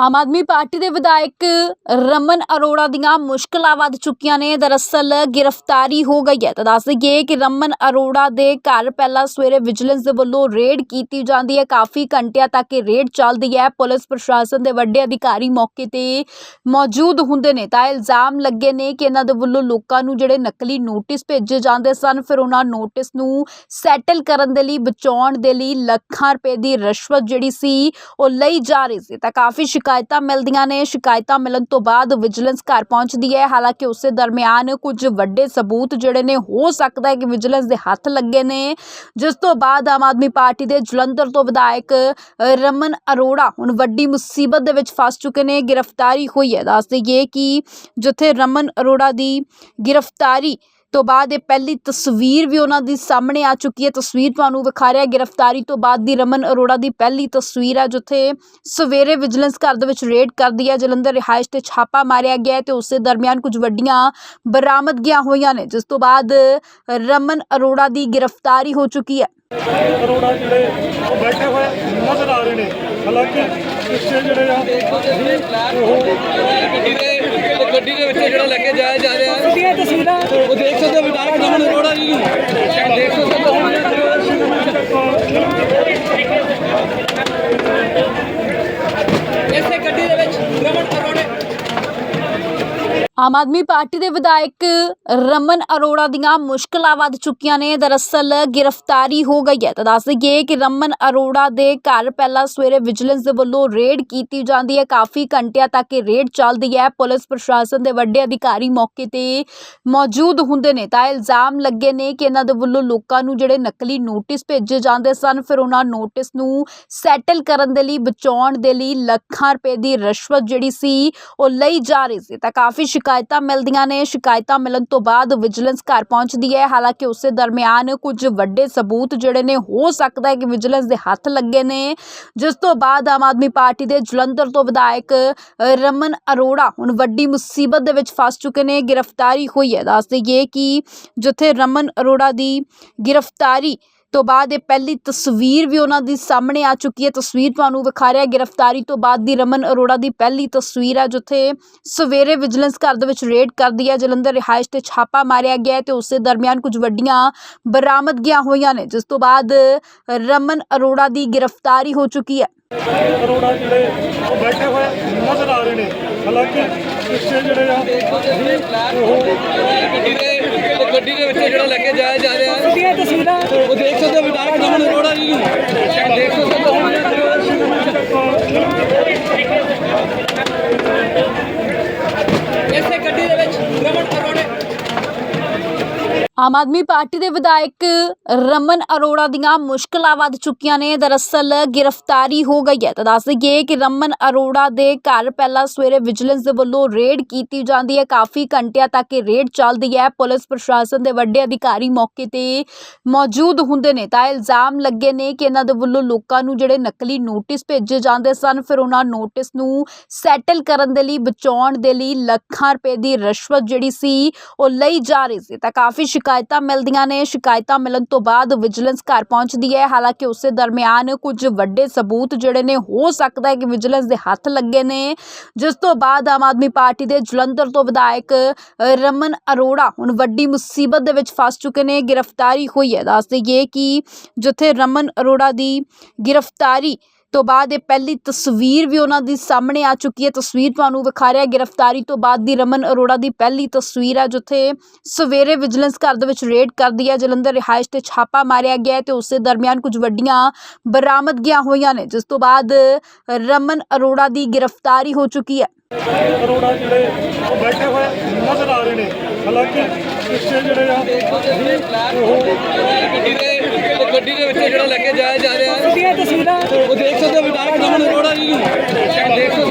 Aam Aadmi party ਦੇ ਵਿਧਾਇਕ ਰਮਨ ਅਰੋੜਾ ਦੀਆਂ ਮੁਸ਼ਕਲਾਂ ਵੱਧ ਚੁੱਕੀਆਂ ਨੇ। ਦਰਅਸਲ ਗ੍ਰਿਫਤਾਰੀ ਹੋ ਗਈ ਹੈ। ਤਾਂ ਦੱਸ ਦਈਏ ਕਿ ਰਮਨ ਅਰੋੜਾ ਦੇ ਘਰ ਪਹਿਲਾਂ ਸਵੇਰੇ ਵਿਜੀਲੈਂਸ ਦੇ ਵੱਲੋਂ ਰੇਡ ਕੀਤੀ ਜਾਂਦੀ ਹੈ। ਕਾਫੀ ਘੰਟਿਆਂ ਤੱਕ ਇਹ ਰੇਡ ਚੱਲਦੀ ਹੈ। ਪੁਲਿਸ ਪ੍ਰਸ਼ਾਸਨ ਦੇ ਵੱਡੇ ਅਧਿਕਾਰੀ ਮੌਕੇ ਤੇ ਮੌਜੂਦ ਹੁੰਦੇ ਨੇ। ਤਾਂ ਇਲਜ਼ਾਮ ਲੱਗੇ ਨੇ ਕਿ ਇਹਨਾਂ ਦੇ ਵੱਲੋਂ ਲੋਕਾਂ ਨੂੰ ਜਿਹੜੇ ਨਕਲੀ ਨੋਟਿਸ ਭੇਜੇ ਜਾਂਦੇ ਸਨ, ਫਿਰ ਉਹਨਾਂ ਨੋਟਿਸ ਨੂੰ ਸੈਟਲ ਕਰਨ ਦੇ ਲਈ, ਬਚਾਉਣ ਦੇ ਲਈ ਲੱਖਾਂ ਰੁਪਏ ਦੀ ਰਿਸ਼ਵਤ ਜਿਹੜੀ ਸੀ, ਉਹ ਲਈ ਜਾ ਰਹੀ ਸੀ। ਤਾਂ ਕਾਫੀ ਸ਼ਿਕਾਇਤਾਂ ਮਿਲਦੀਆਂ ਨੇ। ਸ਼ਿਕਾਇਤਾਂ ਮਿਲਣ ਤੋਂ ਬਾਅਦ ਵਿਜੀਲੈਂਸ ਘਰ ਪਹੁੰਚਦੀ ਹੈ। ਹਾਲਾਂਕਿ ਉਸੇ ਦਰਮਿਆਨ ਕੁਝ ਵੱਡੇ ਸਬੂਤ ਜਿਹੜੇ ਨੇ, ਹੋ ਸਕਦਾ ਹੈ ਕਿ ਵਿਜੀਲੈਂਸ ਦੇ ਹੱਥ ਲੱਗੇ ਨੇ। ਜਿਸ ਤੋਂ ਬਾਅਦ ਆਮ ਆਦਮੀ ਪਾਰਟੀ ਦੇ ਜਲੰਧਰ ਤੋਂ ਵਿਧਾਇਕ ਰਮਨ ਅਰੋੜਾ ਹੁਣ ਵੱਡੀ ਮੁਸੀਬਤ ਦੇ ਵਿੱਚ ਫਸ ਚੁੱਕੇ ਨੇ। ਗ੍ਰਿਫਤਾਰੀ ਹੋਈ ਹੈ। ਦੱਸ ਦਈਏ ਕਿ ਜਿੱਥੇ ਰਮਨ ਅਰੋੜਾ ਦੀ ਗ੍ਰਿਫਤਾਰੀ ਤੋਂ ਬਾਅਦ ਇਹ ਪਹਿਲੀ ਤਸਵੀਰ ਵੀ ਉਹਨਾਂ ਦੀ ਸਾਹਮਣੇ ਆ ਚੁੱਕੀ ਹੈ। ਤਸਵੀਰ ਤੁਹਾਨੂੰ ਵਿਖਾ ਰਿਹਾ ਗ੍ਰਿਫਤਾਰੀ ਤੋਂ ਬਾਅਦ ਦੀ ਰਮਨ ਅਰੋੜਾ ਦੀ ਪਹਿਲੀ ਤਸਵੀਰ ਹੈ ਜਿੱਥੇ ਸਵੇਰੇ ਵਿਜੀਲੈਂਸ ਘਰ ਦੇ ਵਿੱਚ ਰੇਡ ਕਰਦੀ ਹੈ। ਜਲੰਧਰ ਰਿਹਾਇਸ਼ ਤੇ ਛਾਪਾ ਮਾਰਿਆ ਗਿਆ ਹੈ ਤੇ ਉਸੇ ਦਰਮਿਆਨ ਕੁਝ ਵੱਡੀਆਂ ਬਰਾਮਦਗੀਆਂ ਹੋਈਆਂ ਨੇ, ਜਿਸ ਤੋਂ ਬਾਅਦ ਰਮਨ ਅਰੋੜਾ ਦੀ ਗ੍ਰਿਫਤਾਰੀ ਹੋ ਚੁੱਕੀ ਹੈ। ਅਰੋੜਾ ਜਿਹੜੇ ਬੈਠੇ ਹੋਏ ਨਜ਼ਰ ਆ ਰਹੇ ਨੇ, ਹਾਲਾਂਕਿ ਪਿੱਛੇ ਜਿਹੜੇ ਆ ਉਹ ਗੱਡੀ ਦੇ ਵਿੱਚ ਜਿਹੜਾ ਲੈ ਕੇ ਜਾਇਆ ਜਾ ਰਿਹਾ ਹੈ। ਤਸਵੀਰਾਂ। ਉਹ ਦੇਖ ਸਕਦੇ ਹੋ ਵਿਧਾਇਕ ਰਮਨ ਅਰੋੜਾ ਜੀ ਨੂੰ। ਦੇਖ ਸਕਦੇ ਹੋ ਇਸੇ ਗੱਡੀ ਦੇ ਵਿੱਚ ਰਮਨ ਅਰੋੜੇ ਆਮ ਆਦਮੀ ਪਾਰਟੀ ਦੇ ਵਿਧਾਇਕ ਰਮਨ ਅਰੋੜਾ ਦੀਆਂ ਮੁਸ਼ਕਲਾਂ ਵੱਧ ਚੁੱਕੀਆਂ ਨੇ। ਦਰਅਸਲ ਗ੍ਰਿਫਤਾਰੀ ਹੋ ਗਈ ਹੈ। ਤਾਂ ਦੱਸ ਦਈਏ ਕਿ ਰਮਨ ਅਰੋੜਾ ਦੇ ਘਰ ਪਹਿਲਾਂ ਸਵੇਰੇ ਵਿਜੀਲੈਂਸ ਦੇ ਵੱਲੋਂ ਰੇਡ ਕੀਤੀ ਜਾਂਦੀ ਹੈ। ਕਾਫੀ ਘੰਟਿਆਂ ਤੱਕ ਇਹ ਰੇਡ ਚੱਲਦੀ ਹੈ। ਪੁਲਿਸ ਪ੍ਰਸ਼ਾਸਨ ਦੇ ਵੱਡੇ ਅਧਿਕਾਰੀ ਮੌਕੇ ਤੇ ਮੌਜੂਦ ਹੁੰਦੇ ਨੇ। ਤਾਂ ਇਲਜ਼ਾਮ ਲੱਗੇ ਨੇ ਕਿ ਇਹਨਾਂ ਦੇ ਵੱਲੋਂ ਲੋਕਾਂ ਨੂੰ ਜਿਹੜੇ ਨਕਲੀ ਨੋਟਿਸ ਭੇਜੇ ਜਾਂਦੇ ਸਨ, ਫਿਰ ਉਹਨਾਂ ਨੋਟਿਸ ਨੂੰ ਸੈਟਲ ਕਰਨ ਦੇ ਲਈ, ਬਚਾਉਣ ਦੇ ਲਈ ਲੱਖਾਂ ਰੁਪਏ ਦੀ ਰਿਸ਼ਵਤ ਜਿਹੜੀ ਸੀ, ਉਹ ਲਈ ਜਾ ਰਹੀ ਸੀ। ਤਾਂ ਕਾਫੀ ਸ਼ਿਕਾਇਤਾਂ ਮਿਲਦੀਆਂ ਨੇ। ਸ਼ਿਕਾਇਤਾਂ ਮਿਲਣ ਤੋਂ ਬਾਅਦ ਵਿਜੀਲੈਂਸ ਘਰ ਪਹੁੰਚਦੀ ਹੈ। ਹਾਲਾਂਕਿ ਉਸੇ ਦਰਮਿਆਨ ਕੁਝ ਵੱਡੇ ਸਬੂਤ ਜਿਹੜੇ ਨੇ, ਹੋ ਸਕਦਾ ਹੈ ਕਿ ਵਿਜੀਲੈਂਸ ਦੇ ਹੱਥ ਲੱਗੇ ਨੇ। ਜਿਸ ਤੋਂ ਬਾਅਦ ਆਮ ਆਦਮੀ ਪਾਰਟੀ ਦੇ ਜਲੰਧਰ ਤੋਂ ਵਿਧਾਇਕ ਰਮਨ ਅਰੋੜਾ ਹੁਣ ਵੱਡੀ ਮੁਸੀਬਤ ਦੇ ਵਿੱਚ ਫਸ ਚੁੱਕੇ ਨੇ। ਗ੍ਰਿਫਤਾਰੀ ਹੋਈ ਹੈ। ਦੱਸ ਦਈਏ ਕਿ ਜਿੱਥੇ ਰਮਨ ਅਰੋੜਾ ਦੀ ਗ੍ਰਿਫਤਾਰੀ ਤੋਂ ਬਾਅਦ ਇਹ ਪਹਿਲੀ ਤਸਵੀਰ ਵੀ ਉਹਨਾਂ ਦੀ ਸਾਹਮਣੇ ਆ ਚੁੱਕੀ ਹੈ। ਤਸਵੀਰ ਤੁਹਾਨੂੰ ਵਿਖਾ ਰਿਹਾ ਗ੍ਰਿਫਤਾਰੀ ਤੋਂ ਬਾਅਦ ਦੀ ਰਮਨ ਅਰੋੜਾ ਦੀ ਪਹਿਲੀ ਤਸਵੀਰ ਹੈ ਜਿੱਥੇ ਸਵੇਰੇ ਵਿਜੀਲੈਂਸ ਘਰ ਦੇ ਵਿੱਚ ਰੇਡ ਕਰਦੀ ਹੈ। ਜਲੰਧਰ ਰਿਹਾਇਸ਼ ਤੇ ਛਾਪਾ ਮਾਰਿਆ ਗਿਆ ਹੈ ਤੇ ਉਸੇ ਦਰਮਿਆਨ ਕੁਝ ਵੱਡੀਆਂ ਬਰਾਮਦਗੀਆਂ ਹੋਈਆਂ ਨੇ, ਜਿਸ ਤੋਂ ਬਾਅਦ ਰਮਨ ਅਰੋੜਾ ਦੀ ਗ੍ਰਿਫਤਾਰੀ ਹੋ ਚੁੱਕੀ ਹੈ। ਅਰੋੜਾ ਜਿਹੜੇ ਬੈਠੇ ਹੋਏ ਨਜ਼ਰ ਆ ਰਹੇ ਨੇ। ਹਾਲਾਂਕਿ ਪਿੱਛੇ ਜਿਹੜੇ ਆ, ਉਹ ਗੱਡੀ ਦੇ ਵਿੱਚ ਜਿਹੜਾ ਲੈ ਕੇ ਜਾਇਆ ਜਾ ਰਿਹਾ ਉਹ ਦੇਖ ਸਕਦੇ ਹੋ ਵਿਧਾਇਕ ਰਮਨ ਅਰੋੜਾ ਜੀ। ਨੂੰ ਦੇਖ ਸਕਦੇ ਹੋ ਇਸੇ ਗੱਡੀ ਦੇ ਵਿੱਚ ਰਮਨ ਅਰੋੜੇ ਆਮ ਆਦਮੀ ਪਾਰਟੀ ਦੇ ਵਿਧਾਇਕ ਰਮਨ ਅਰੋੜਾ ਦੀਆਂ ਮੁਸ਼ਕਲਾਂ ਵੱਧ ਚੁੱਕੀਆਂ ਨੇ। ਦਰਅਸਲ ਗ੍ਰਿਫਤਾਰੀ ਹੋ ਗਈ ਹੈ। ਤਾਂ ਦੱਸ ਦਈਏ ਕਿ ਰਮਨ ਅਰੋੜਾ ਦੇ ਘਰ ਪਹਿਲਾਂ ਸਵੇਰੇ ਵਿਜੀਲੈਂਸ ਦੇ ਵੱਲੋਂ ਰੇਡ ਕੀਤੀ ਜਾਂਦੀ ਹੈ। ਕਾਫੀ ਘੰਟਿਆਂ ਤੱਕ ਇਹ ਰੇਡ ਚੱਲਦੀ ਹੈ। ਪੁਲਿਸ ਪ੍ਰਸ਼ਾਸਨ ਦੇ ਵੱਡੇ ਅਧਿਕਾਰੀ ਮੌਕੇ ਤੇ ਮੌਜੂਦ ਹੁੰਦੇ ਨੇ। ਤਾਂ ਇਲਜ਼ਾਮ ਲੱਗੇ ਨੇ ਕਿ ਇਹਨਾਂ ਦੇ ਵੱਲੋਂ ਲੋਕਾਂ ਨੂੰ ਜਿਹੜੇ ਨਕਲੀ ਨੋਟਿਸ ਭੇਜੇ ਜਾਂਦੇ ਸਨ, ਫਿਰ ਉਹਨਾਂ ਨੋਟਿਸ ਨੂੰ ਸੈਟਲ ਕਰਨ ਦੇ ਲਈ, ਬਚਾਉਣ ਦੇ ਲਈ ਲੱਖਾਂ ਰੁਪਏ ਦੀ ਰਿਸ਼ਵਤ ਜਿਹੜੀ ਸੀ, ਉਹ ਲਈ ਜਾ ਰਹੀ ਸੀ। ਤਾਂ ਕਾਫੀ ਸ਼ਿਕਾਇਤਾਂ ਮਿਲਦੀਆਂ ਨੇ। ਸ਼ਿਕਾਇਤਾਂ ਮਿਲਣ ਤੋਂ ਬਾਅਦ ਵਿਜੀਲੈਂਸ ਘਰ ਪਹੁੰਚਦੀ ਹੈ। ਹਾਲਾਂਕਿ ਉਸੇ ਦਰਮਿਆਨ ਕੁਝ ਵੱਡੇ ਸਬੂਤ ਜਿਹੜੇ ਨੇ, ਹੋ ਸਕਦਾ ਹੈ ਕਿ ਵਿਜੀਲੈਂਸ ਦੇ ਹੱਥ ਲੱਗੇ ਨੇ। ਜਿਸ ਤੋਂ ਬਾਅਦ ਆਮ ਆਦਮੀ ਪਾਰਟੀ ਦੇ ਜਲੰਧਰ ਤੋਂ ਵਿਧਾਇਕ ਰਮਨ ਅਰੋੜਾ ਹੁਣ ਵੱਡੀ ਮੁਸੀਬਤ ਦੇ ਵਿੱਚ ਫਸ ਚੁੱਕੇ ਨੇ। ਗ੍ਰਿਫਤਾਰੀ ਹੋਈ ਹੈ। ਦੱਸ ਦਈਏ ਕਿ ਜਿੱਥੇ ਰਮਨ ਅਰੋੜਾ ਦੀ ਗ੍ਰਿਫਤਾਰੀ ਤੋਂ ਬਾਅਦ ਇਹ ਪਹਿਲੀ ਤਸਵੀਰ ਵੀ ਉਹਨਾਂ ਦੀ ਸਾਹਮਣੇ ਆ ਚੁੱਕੀ ਹੈ। ਤਸਵੀਰ ਤੁਹਾਨੂੰ ਵਿਖਾ ਰਿਹਾ ਗ੍ਰਿਫਤਾਰੀ ਤੋਂ ਬਾਅਦ ਦੀ ਰਮਨ ਅਰੋੜਾ ਦੀ ਪਹਿਲੀ ਤਸਵੀਰ ਹੈ ਜਿੱਥੇ ਸਵੇਰੇ ਵਿਜੀਲੈਂਸ ਘਰ ਦੇ ਵਿੱਚ ਰੇਡ ਕਰਦੀ ਹੈ। ਜਲੰਧਰ ਰਿਹਾਇਸ਼ ਤੇ ਛਾਪਾ ਮਾਰਿਆ ਗਿਆ ਤੇ ਉਸੇ ਦਰਮਿਆਨ ਕੁਝ ਵੱਡੀਆਂ ਬਰਾਮਦਗੀਆਂ ਹੋਈਆਂ ਨੇ, ਜਿਸ ਤੋਂ ਬਾਅਦ ਰਮਨ ਅਰੋੜਾ ਦੀ ਗ੍ਰਿਫਤਾਰੀ ਹੋ ਚੁੱਕੀ ਹੈ। ਅਰੋੜਾ ਜਿਹੜੇ ਬੈਠੇ ਹੋਏ ਨਜ਼ਰ ਆ ਰਹੇ ਨੇ। ਹਾਲਾਂਕਿ ਪਿੱਛੇ ਜਿਹੜੇ ਆ, ਉਹ ਗੱਡੀ ਦੇ ਵਿੱਚ ਜਿਹੜਾ ਲੈ ਕੇ ਜਾਇਆ ਜਾ ਰਿਹਾ ਹੈ, ਉਹ ਦੇਖ ਸਕਦੇ ਹੋ ਵਿਧਾਇਕ ਰਮਨ ਅਰੋੜਾ ਜੀ। ਨੂੰ